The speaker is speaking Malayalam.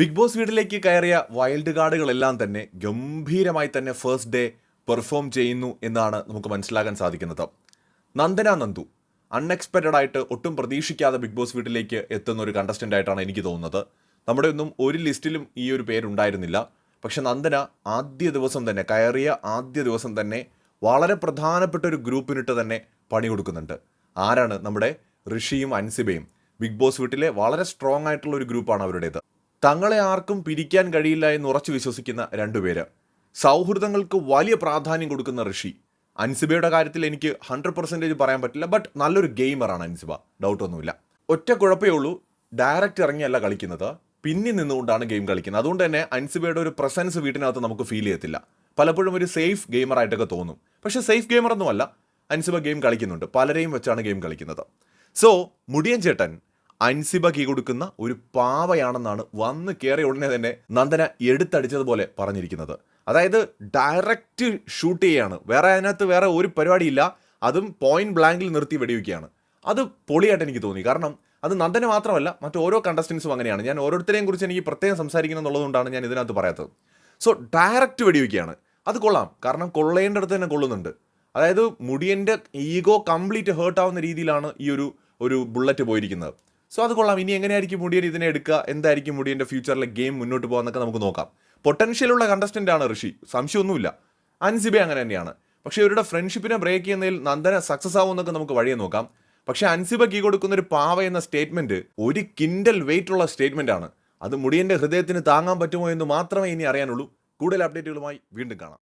ബിഗ് ബോസ് വീട്ടിലേക്ക് കയറിയ വൈൽഡ് കാർഡുകളെല്ലാം തന്നെ ഗംഭീരമായി തന്നെ ഫസ്റ്റ് ഡേ പെർഫോം ചെയ്യുന്നു എന്നാണ് നമുക്ക് മനസ്സിലാക്കാൻ സാധിക്കുന്നത്. നന്ദന നന്ദു അൺഎക്സ്പെക്റ്റഡ് ആയിട്ട് ഒട്ടും പ്രതീക്ഷിക്കാതെ ബിഗ് ബോസ് വീട്ടിലേക്ക് എത്തുന്ന ഒരു കണ്ടസ്റ്റന്റ് ആയിട്ടാണ് എനിക്ക് തോന്നുന്നത്. നമ്മുടെ ഒന്നും ഒരു ലിസ്റ്റിലും ഈ ഒരു പേരുണ്ടായിരുന്നില്ല പക്ഷെ നന്ദന ആദ്യ ദിവസം തന്നെ കയറിയ ആദ്യ ദിവസം തന്നെ വളരെ പ്രധാനപ്പെട്ട ഒരു ഗ്രൂപ്പിനിട്ട് തന്നെ പണി കൊടുക്കുന്നുണ്ട് ആരാണ് നമ്മുടെ ഋഷിയും അൻസിബയും? ബിഗ് ബോസ് വീട്ടിലെ വളരെ സ്ട്രോങ് ആയിട്ടുള്ള ഒരു ഗ്രൂപ്പാണ് അവരുടേത്. തങ്ങളെ ആർക്കും പിരിക്കാൻ കഴിയില്ല എന്ന് ഉറച്ചു വിശ്വസിക്കുന്ന രണ്ടുപേര്. സൗഹൃദങ്ങൾക്ക് വലിയ പ്രാധാന്യം കൊടുക്കുന്ന ഋഷി. അൻസിബയുടെ കാര്യത്തിൽ എനിക്ക് ഹൺഡ്രഡ് പെർസെന്റേജ് പറയാൻ പറ്റില്ല ബട്ട് നല്ലൊരു ഗെയിമറാണ് അൻസിബ. ഡൗട്ടൊന്നുമില്ല ഒറ്റ കുഴപ്പമേ ഉള്ളൂ ഡയറക്റ്റ് ഇറങ്ങിയല്ല കളിക്കുന്നത്. പിന്നിൽ നിന്നുകൊണ്ടാണ് ഗെയിം കളിക്കുന്നത്. അതുകൊണ്ട് തന്നെ അൻസിബയുടെ ഒരു പ്രസൻസ് വീട്ടിനകത്ത് നമുക്ക് ഫീൽ ചെയ്യത്തില്ല. പലപ്പോഴും ഒരു സേഫ് ഗെയിമറായിട്ടൊക്കെ തോന്നും. പക്ഷേ സേഫ് ഗെയിമറൊന്നുമല്ല. അൻസിബ ഗെയിം കളിക്കുന്നുണ്ട്. പലരെയും വെച്ചാണ് ഗെയിം കളിക്കുന്നത്. സോ മുടിയൻ ചേട്ടൻ അൻസിബ കീ കൊടുക്കുന്ന ഒരു പാവയാണെന്നാണ് വന്ന് കയറിയ ഉടനെ തന്നെ നന്ദന എടുത്തടിച്ചതുപോലെ പറഞ്ഞിരിക്കുന്നത്. അതായത് ഡയറക്റ്റ് ഷൂട്ട് ചെയ്യാണ്. വേറെ അതിനകത്ത് വേറെ ഒരു പരിപാടിയില്ല. അതും പോയിന്റ് ബ്ലാങ്കിൽ നിർത്തി വെടിവെക്കുകയാണ്. അത് പൊളിയായിട്ട് എനിക്ക് തോന്നി. കാരണം അത് നന്ദന മാത്രമല്ല മറ്റോരോ കണ്ടസ്റ്റൻസും അങ്ങനെയാണ്. ഞാൻ ഓരോരുത്തരെയും കുറിച്ച് എനിക്ക് പ്രത്യേകം സംസാരിക്കണം എന്നുള്ളതുകൊണ്ടാണ് ഞാൻ ഇതിനകത്ത് പറയാത്തത്. സോ ഡയറക്റ്റ് വെടിവെക്കുകയാണ്. അത് കൊള്ളാം. കാരണം കൊള്ളേണ്ടടുത്ത് തന്നെ കൊള്ളുന്നുണ്ട്. അതായത് മുടിയന്റെ ഈഗോ കംപ്ലീറ്റ് ഹേർട്ട് ആവുന്ന രീതിയിലാണ് ഈ ഒരു ഒരു ബുള്ളറ്റ് പോയിരിക്കുന്നത്. സോ അത് കൊള്ളാം. ഇനി എങ്ങനെയായിരിക്കും മുടിയൻ ഇതിനെ എടുക്കുക? എന്തായിരിക്കും മുടിയന്റെ ഫ്യൂച്ചറിലെ ഗെയിം മുന്നോട്ട് പോകാന്നൊക്കെ നമുക്ക് നോക്കാം. പൊട്ടൻഷ്യലുള്ള കണ്ടസ്റ്റന്റ് ആണ് ഋഷി. സംശയമൊന്നുമില്ല. അൻസിബെ അങ്ങനെ തന്നെയാണ്. പക്ഷേ ഇവരുടെ ഫ്രണ്ട്ഷിപ്പിനെ ബ്രേക്ക് ചെയ്യുന്നതിൽ നന്ദന സക്സസ് ആവുമെന്നൊക്കെ നമുക്ക് വഴിയെ നോക്കാം. പക്ഷേ അൻസിബ കീ കൊടുക്കുന്ന ഒരു പാവ എന്ന സ്റ്റേറ്റ്മെന്റ് ഒരു കിൻഡൽ വെയിറ്റ് ഉള്ള സ്റ്റേറ്റ്മെന്റ് ആണ്. അത് മുടിയന്റെ ഹൃദയത്തിന് താങ്ങാൻ പറ്റുമോ എന്ന് മാത്രമേ ഇനി അറിയാനുള്ളൂ. കൂടുതൽ അപ്ഡേറ്റുകളുമായി വീണ്ടും കാണാം.